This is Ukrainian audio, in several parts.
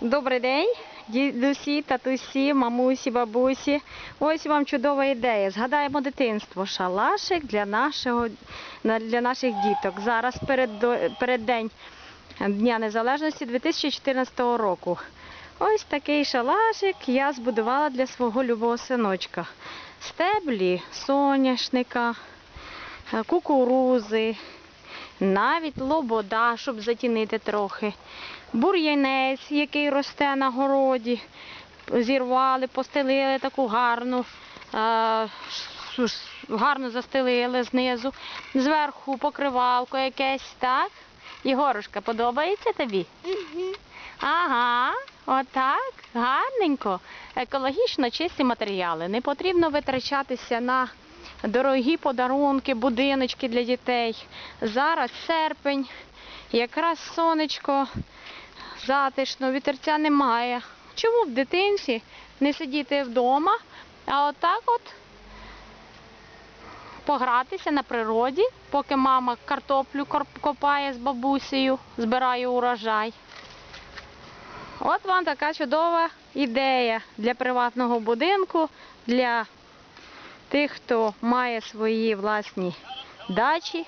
Добрий день, дідусі, татусі, мамусі, бабусі. Ось вам чудова ідея. Згадаємо дитинство. Шалашик для, нашого, для наших діток. Зараз перед, перед День Дня Незалежності 2014 року. Ось такий шалашик я збудувала для свого любого синочка. Стеблі соняшника, кукурузи, навіть лобода, щоб затінити трохи. Бур'янець, який росте на городі. Зірвали, постелили таку гарну, е, гарно застелили знизу. Зверху покривалко якесь, так? Єгорушка, подобається тобі? Ага, отак, гарненько. Екологічно чисті матеріали. Не потрібно витрачатися на дорогі подарунки, будиночки для дітей. Зараз серпень, якраз сонечко, затишно, вітерця немає. Чому в дитинці не сидіти вдома, а отак от погратися на природі, поки мама картоплю копає з бабусею, збирає урожай. От вам така чудова ідея для приватного будинку, для тих, хто має свої власні дачі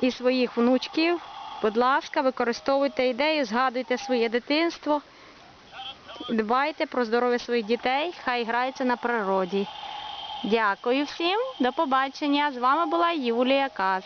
і своїх внучків. Будь ласка, використовуйте ідею, згадуйте своє дитинство, дбайте про здоров'я своїх дітей, хай граються на природі. Дякую всім, до побачення. З вами була Юлія Кац.